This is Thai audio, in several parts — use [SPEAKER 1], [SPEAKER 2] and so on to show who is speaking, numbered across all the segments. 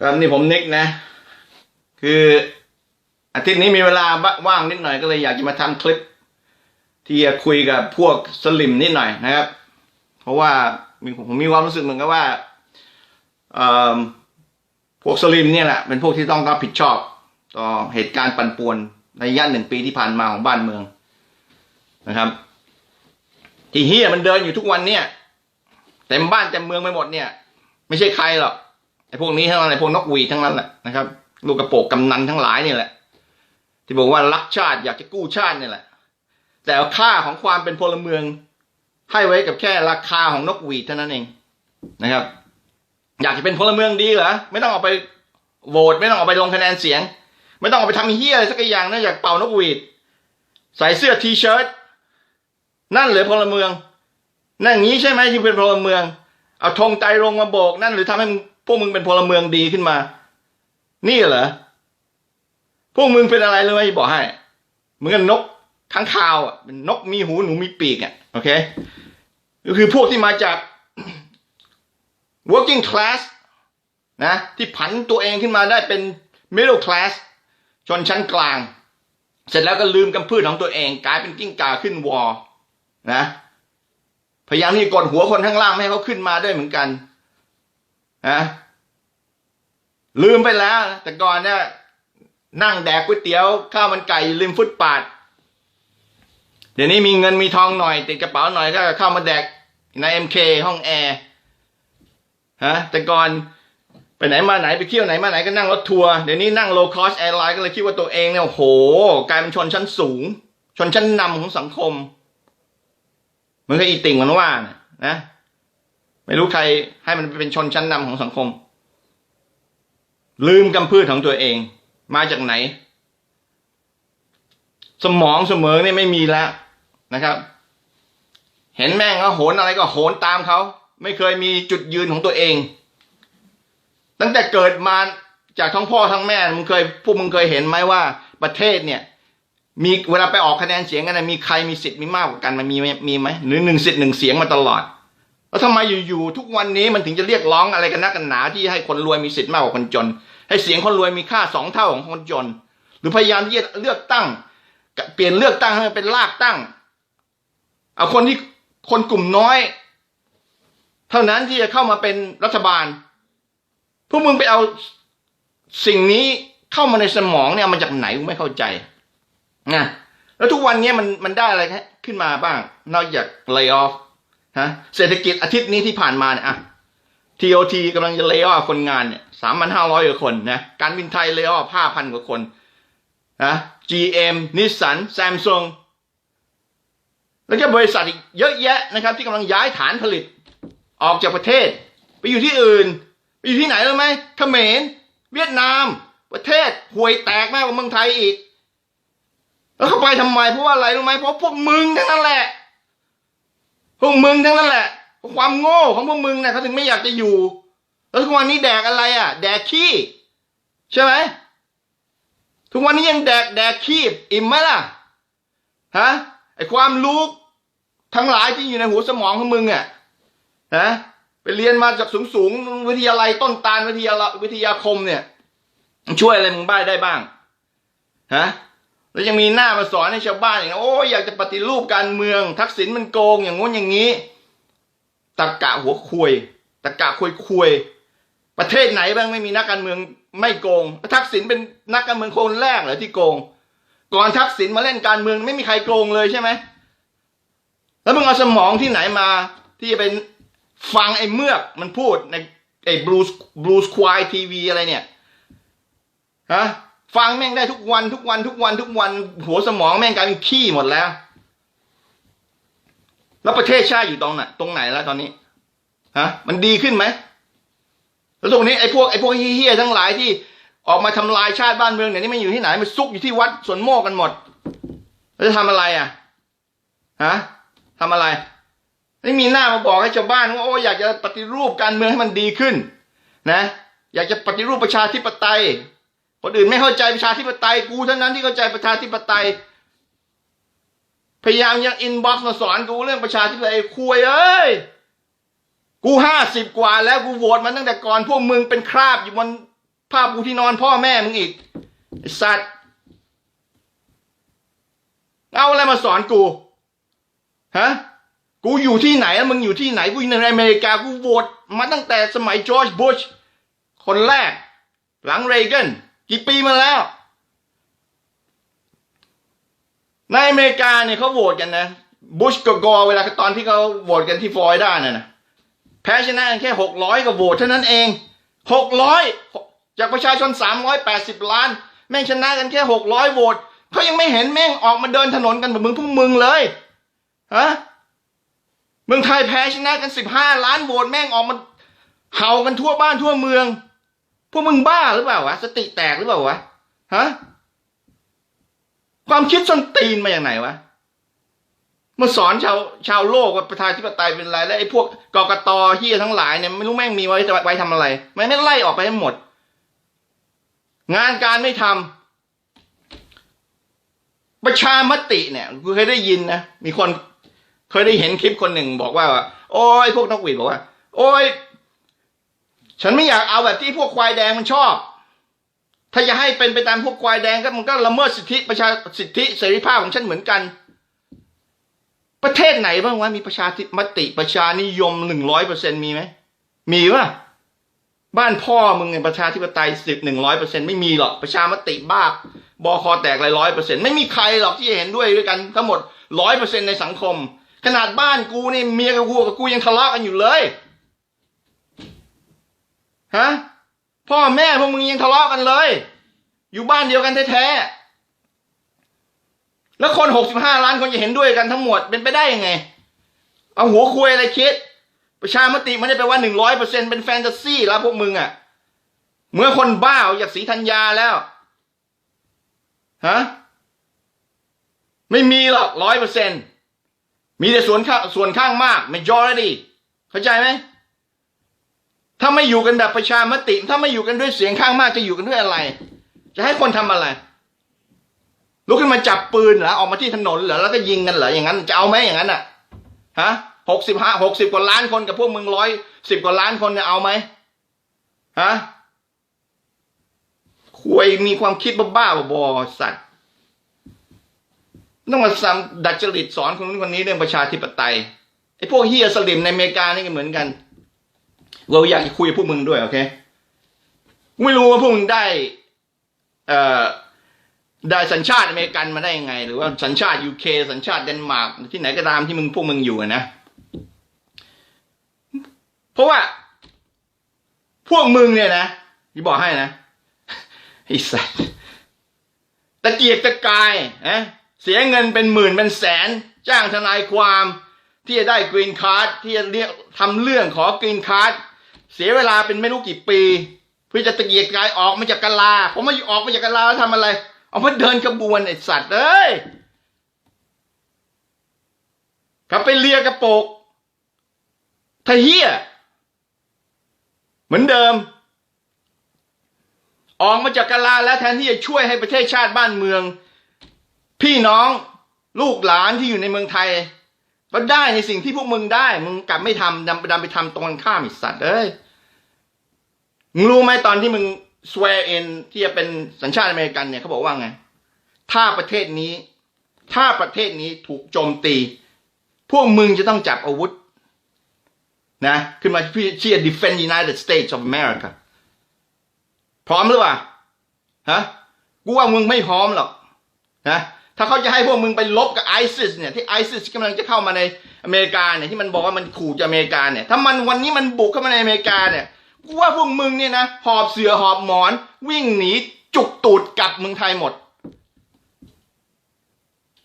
[SPEAKER 1] ครับนี่ผมนิกนะ คืออาทิตย์นี้มีเวลาว่างนิดหน่อยก็เลยอยากจะมาทำคลิป ที่จะคุยกับพวกสลิมนิดหน่อยนะครับ เพราะว่าผมมีความรู้สึกเหมือนกับว่าพวกสลิมเนี่ยแหละเป็นพวกที่ต้องรับผิดชอบ ต่อเหตุการณ์ปั่นป่วนในระยะหนึ่งปีที่ผ่านมาของบ้านเมืองนะครับ ที่เฮียมันเดินอยู่ทุกวันเนี่ยเต็มบ้านเต็มเมืองไปหมดเนี่ย ไม่ใช่ใครหรอก อ้พวกนี้ทั้งนั้นไอ้พวกนกหวีทั้งนั้นแหละนะครับลูกกระโปรงกำนันทั้งหลายนี่แหละ ที่บอกว่ารักชาติอยากจะกู้ชาตินี่แหละ แต่ค่าของความเป็นพลเมือง ให้ไว้กับแค่ราคาของนกหวีเท่านั้นเองนะครับ อยากจะเป็นพลเมืองดีเหรอไม่ต้องเอาไปโหวตไม่ต้องเอาไปลงคะแนนเสียง ไม่ต้องเอาไปทำเฮี้ยอะไรสักอย่างนอกจากเป่านกหวีดใส่เสื้อทีเชิ้ตนั่นหรือพลเมือง นั่นอย่างนี้ใช่ไหมที่เป็นพลเมือง เอาธงไตรงมาโบก นั่นหรือทำให้มึง พวกมึงเป็นพลเมืองดีขึ้นมา นี่เหรอ พวกมึงเป็นอะไรเลยไม่บอกให้เหมือนกับนกข้างคาวอะเป็นนกมีหูหนูมีปีกอะโอเคก็คือพวกที่มาจาก working class นะที่ผันตัวเองขึ้นมาได้เป็น middle class ชนชั้นกลาง เสร็จแล้วก็ลืมกำพืชของตัวเอง กลายเป็นกิ้งก่าขึ้นวอนะพยายามที่กดหัวคนข้างล่างไม่ให้เขาขึ้นมาด้วยเหมือนกัน นะลืมไปแล้ว แต่ก่อนเนี่ยนั่งแดกก๋วยเตี๋ยวข้าวมันไก่อยู่ริมฟุตปาด เดี๋ยวนี้มีเงินมีทองหน่อย ติดกระเป๋าหน่อยก็เข้ามาแดกในเอ็มเคห้องแอร์ฮะแต่ก่อนไปไหนมาไหนไปเที่ยวไหนมาไหนก็นั่งรถทัวร์เดี๋ยวนี้นั่งโลคอสแอร์ไลน์ก็เลยคิดว่าตัวเองเนี่ยโหกลายเป็นชนชั้นสูง ชนชั้นนำของสังคมมือนกับอีติ่งมันว่านะ ไม่รู้ใครให้มันเป็นชนชั้นนำของสังคม ลืมกำพืชของตัวเอง มาจากไหน สมองเสมอเนี่ยไม่มีแล้วนะครับ เห็นแม่งก็โหนอะไรก็โหนตามเขา ไม่เคยมีจุดยืนของตัวเอง ตั้งแต่เกิดมาจากทั้งพ่อทั้งแม่มึงเคยพวกมึงเคยเห็นไหมว่าประเทศเนี่ย มีเวลาไปออกคะแนนเสียงกันนะมีใครมีสิทธิ์มีมากกว่ากันมันมีมีไหมหรือหนึ่งสิทธิ์หนึ่งเสียงมาตลอด แล้วทำไมอยู่ๆทุกวันนี้มันถึงจะเรียกร้องอะไรกันนักกันหนาที่ให้คนรวยมีสิทธิ์มากกว่าคนจน ให้เสียงคนรวยมีค่าสองเท่าของคนจน หรือพยายามที่จะเลือกตั้ง เปลี่ยนเลือกตั้งให้มันเป็นลากตั้ง เอาคนที่คนกลุ่มน้อย เท่านั้นที่จะเข้ามาเป็นรัฐบาล พวกมึงไปเอาสิ่งนี้เข้ามาในสมองเนี่ยมาจากไหนกูไม่เข้าใจนะแล้วทุกวันนี้มันมันได้อะไรขึ้นมาบ้าง นอกจาก lay off ฮะเศรษฐกิจอาทิตย์นี้ที่ผ่านมาเนี่ยอะ TOT กำลังจะ lay off คนงานเนี่ยสามพันห้าร้อยกว่าคนนะการบินไทย lay off ห้าพันกว่าคนนะ GM นิสสัน Samsung แล้วก็บริษัทอีกเยอะแยะนะครับ ที่กำลังย้ายฐานผลิต ออกจากประเทศ ไปอยู่ที่อื่น ไปอยู่ที่ไหนรู้ไหมเขมรเวียดนาม ประเทศห่วยแตกมากกว่าเมืองไทยอีก แล้วเขาไปทำไมเพราะว่าอะไรรู้ไหมเพราะพวกมึงทั้งนั้นแหละ พวกมึงทั้งนั้นแหละ ความโง่ของพวกมึงเนี่ยเขาถึงไม่อยากจะอยู่ แล้วทุกวันนี้แดกอะไรอะ แดกขี้ใช่ไหมทุกวันนี้ยังแดกแดกขี้อิ่มไหมล่ะฮะไอความรู้ทั้งหลายที่อยู่ในหัวสมองของมึงอะฮะไปเรียนมาจากสูงสูงวิทยาลัยต้นตาลวิทยาวิทยาคมเนี่ย ช่วยอะไรมึงบ้างได้บ้างฮะ แล้วยังมีหน้ามาสอนให้ชาวบ้านอย่างนี้โอ้ยอยากจะปฏิรูปการเมือง ทักษิณมันโกงอย่างงู้นอย่างนี้ตะกะหัวคุยตะกะคุยคุยประเทศไหนบ้างไม่มีนักการเมืองไม่โกง ทักษิณเป็นนักการเมืองคนแรกเหรอที่โกง ก่อนทักษิณมาเล่นการเมืองไม่มีใครโกงเลยใช่ไหมแล้วมึงเอาสมองที่ไหนมาที่จะเป็นฟังไอ้เมือกมันพูดในไอ้บลูสบลูสควายทีวีอะไรเนี่ยฮะ ฟังแม่งได้ทุกวันทุกวันทุกวันทุกวัน หัวสมองแม่งกลายเป็นขี้หมดแล้ว แล้วประเทศชาติอยู่ตรงไหนตรงไหนแล้วตอนนี้ฮะมันดีขึ้นไหมแล้วตรงนี้ไอ้พวกไอ้พวกเฮี้ยทั้งหลายที่ออกมาทำลายชาติบ้านเมืองเนี่ยนี่มันอยู่ที่ไหนมันซุกอยู่ที่วัดสวนโมกกันหมดแล้วจะทำอะไรอะฮะทำอะไรไม่มีหน้ามาบอกให้ชาวบ้านว่าโอ้อยากจะปฏิรูปการเมืองให้มันดีขึ้น นะ อยากจะปฏิรูปประชาธิปไตย คนอื่นไม่เข้าใจประชาธิปไตยกูเท่านั้นที่เข้าใจประชาธิปไตย พยายามยังอินบ็อกซ์มาสอนกูเรื่องประชาธิปไตยคุยเอ้ยกูห้าสิบกว่าแล้วกูโหวตมาตั้งแต่ก่อนพวกมึงเป็นคราบอยู่บนผ้าปูที่นอนพ่อแม่มึงอีกสัตว์ เอาอะไรมาสอนกูฮะกูอยู่ที่ไหนแล้วมึงอยู่ที่ไหนกูอยู่ในอเมริกากูโหวตมาตั้งแต่สมัยจอร์จบุชคนแรก หลังเรเกน กี่ปีมาแล้ว ในอเมริกาเนี่ยเขาโหวตกันนะบุชกับกอเวลาตอนที่เขาโหวตกันที่ฟลอริดาเนี่ยนะแพ้ชนะกันแค่หกร้อยกว่าโหวตเท่านั้นเองหกร้อยจากประชาชนสามร้อยแปดสิบล้าน แม่งชนะกันแค่หกร้อยโหวตเขายังไม่เห็นแม่งออกมาเดินถนนกันแบบมึงพวกมึงเลยฮะเมืองไทยแพ้ชนะกันสิบห้าล้านโหวตแม่งออกมาเห่ากันทั่วบ้านทั่วเมือง พวกมึงบ้าหรือเปล่าวะสติแตกหรือเปล่าวะฮะความคิดส้นตีนมาอย่างไหนวะมาสอนชาวชาวโลกว่าประชาธิปไตยเป็นไร แล้วไอ้พวกกกตเฮียทั้งหลายเนี่ยไม่รู้แม่งมีไว้ไว้ทำอะไรไม่ไม่ไล่ออกไปให้หมด งานการไม่ทำประชามติเนี่ยกูเคยได้ยินนะมีคนเคยได้เห็นคลิปคนหนึ่งบอกว่า โอ้ยพวกนกหวีดบอกว่า โอ้ย ฉันไม่อยากเอาแบบที่พวกควายแดงมันชอบ ถ้าจะให้เป็นไปตามพวกควายแดงก็มันก็ละเมิดสิทธิประชาสิทธิเสรีภาพของฉันเหมือนกัน ประเทศไหนบ้างวะมีประชาธิปไตยประชานิยมหนึ่งร้อยเปอร์เซ็นมีไหมมีปะบ้านพ่อมึงไงประชาธิปไตยสิบหนึ่งร้อยเปอร์เซ็นไม่มีหรอกประชามติบ้าบอคอแตกร้อยเปอร์เซ็นไม่มีใครหรอกที่จะเห็นด้วยด้วยกันทั้งหมดร้อยเปอร์เซ็นในสังคม ขนาดบ้านกูนี่เมียกับกูกับกูยังทะเลาะกันอยู่เลย ฮะพ่อแม่พวกมึงยังทะเลาะกันเลย อยู่บ้านเดียวกันแท้ๆแล้วคนหกสิบห้าล้านคนจะเห็นด้วยกันทั้งหมดเป็นไปได้ยังไง เอาหัวคุยอะไรคิด ประชามติไม่ได้แปว่าหนึ่งร้อยเปอร์เซ็นเป็นแฟนตาซีแล้วพวกมึงอะ่ะเมื่อคนบ้าออกจากสีธัญญาแล้วฮะไม่มีหรอกร้อยเปอร์เซ็นมีแต่ส่วนข้างส่วนข้างมาก majority เข้าใจไหม ถ้าไม่อยู่กันแบบประชามติ ถ้าไม่อยู่กันด้วยเสียงข้างมากจะอยู่กันด้วยอะไร จะให้คนทำอะไรลุกขึ้นมาจับปืนเหรอออกมาที่ถนนเหรอแล้วก็ยิงกันเหรออย่างนั้นจะเอาไหมอย่างนั้นอะฮะหกสิบห้าหกสิบกว่าล้านคนกับพวกมึงร้อยสิบกว่าล้านคนเนี่ยเอาไหมฮะคุยมีความคิดบ้าๆบอสัตว์ต้องมาซ้ำดัดจริตสอนคนนู้นคนนี้เรื่องประชาธิปไตยไอ้พวกเฮียสลิมในอเมริกานี่ก็เหมือนกัน เราอยากจะคุยกับพวกมึงด้วยโอเคกูไม่รู้ว่าพวกมึงได้ เอ่อได้สัญชาติอเมริกันมาได้ยังไง หรือว่าสัญชาติยูเคสัญชาติเดนมาร์กที่ไหนก็ตามที่มึงพวกมึงอยู่นะ เพราะว่า พวกมึงเนี่ยนะที่บอกให้นะไอ้สัสตะเกียกตะกายนะเสียเงินเป็นหมื่นเป็นแสน จ้างทนายความ ที่จะได้กรีนคาร์ดที่จะเรียกทำเรื่องขอกรีนคาร์ด เสียเวลาเป็นไม่รู้กี่ปี เพื่อจะตะเกียกกายออกมาจากกะลา ผมมาออกมาจากกะลาแล้วทำอะไร เอามาเดินขบวนไอ้สัตว์เอ้ยกลับไปเลียกระโปกทะเฮียเหมือนเดิม ออกมาจากกะลาแล้วแทนที่จะช่วยให้ประเทศชาติบ้านเมือง พี่น้องลูกหลานที่อยู่ในเมืองไทย ก็ได้ในสิ่งที่พวกมึงได้ มึงกลับไม่ทำดำดำไปทำตรงกันข้ามอีกสัตว์เอ้ย มึงรู้ไหมตอนที่มึง swear in ที่จะเป็นสัญชาติอเมริกันเนี่ยเขาบอกว่าไง ถ้าประเทศนี้ ถ้าประเทศนี้ถูกโจมตี พวกมึงจะต้องจับอาวุธ นะ ขึ้นมาพี่ที่จะ defend United States of America พร้อมหรือเปล่าฮะกูว่ามึงไม่พร้อมหรอกนะถ้าเขาจะให้พวกมึงไปลบกับไอซิสเนี่ยที่ไอซิสกำลังจะเข้ามาในอเมริกาเนี่ยที่มันบอกว่ามันขู่จะอเมริกาเนี่ยถ้ามันวันนี้มันบุกเข้ามาในอเมริกาเนี่ย กูว่าพวกมึงเนี่ยนะ หอบเสือหอบหมอน วิ่งหนีจุกตูดกลับเมืองไทยหมด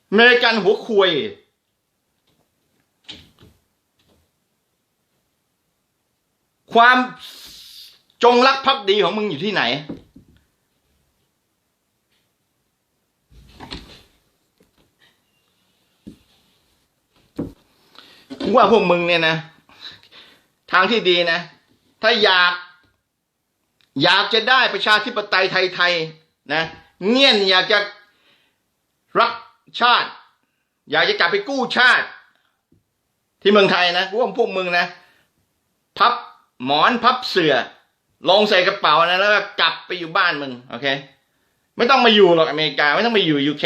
[SPEAKER 1] อเมริกันหัวควยความจงรักภักดีของมึงอยู่ที่ไหน ว่าพวกมึงเนี่ยนะ ทางที่ดีนะ ถ้าอยากอยากจะได้ประชาธิปไตยไทยๆนะเงี่ยนอยากจะรักชาติ อยากจะกลับไปกู้ชาติ ที่เมืองไทยนะกูว่าพวกมึงนะ พับหมอนพับเสือลงใส่กระเป๋านะแล้วก็กลับไปอยู่บ้านมึงโอเค ไม่ต้องมาอยู่หรอกอเมริกา ไม่ต้องมาอยู่ยูเค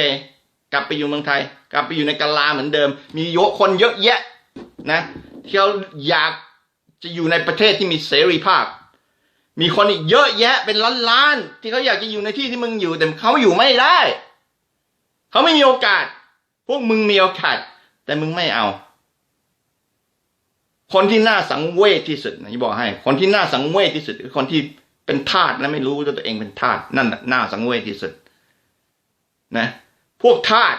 [SPEAKER 1] กลับไปอยู่เมืองไทย กลับไปอยู่ในกะลาเหมือนเดิม มีโยคนเยอะแยะนะที่เขาอยาก จะอยู่ในประเทศที่มีเสรีภาพ มีคนอีกเยอะแยะเป็นล้านๆที่เขาอยากจะอยู่ในที่ที่มึงอยู่แต่เขาอยู่ไม่ได้ เขาไม่มีโอกาส พวกมึงมีโอกาส แต่มึงไม่เอา คนที่น่าสังเวชที่สุดนะที่บอกให้ คนที่น่าสังเวชที่สุดคือคนที่เป็นทาสและไม่รู้ว่าตัวเองเป็นทาสนั่นน่ะน่าสังเวชที่สุด นะ พวกทาส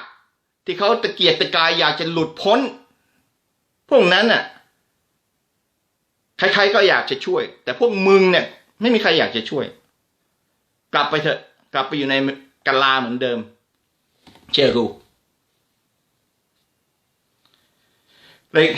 [SPEAKER 1] ที่เขาตะเกียกตะกายอยากจะหลุดพ้น พวกนั้นน่ะ ใครๆก็อยากจะช่วย แต่พวกมึงเนี่ย ไม่มีใครอยากจะช่วย กลับไปเถอะ กลับไปอยู่ในกะลาเหมือนเดิม เชื่อกูเลย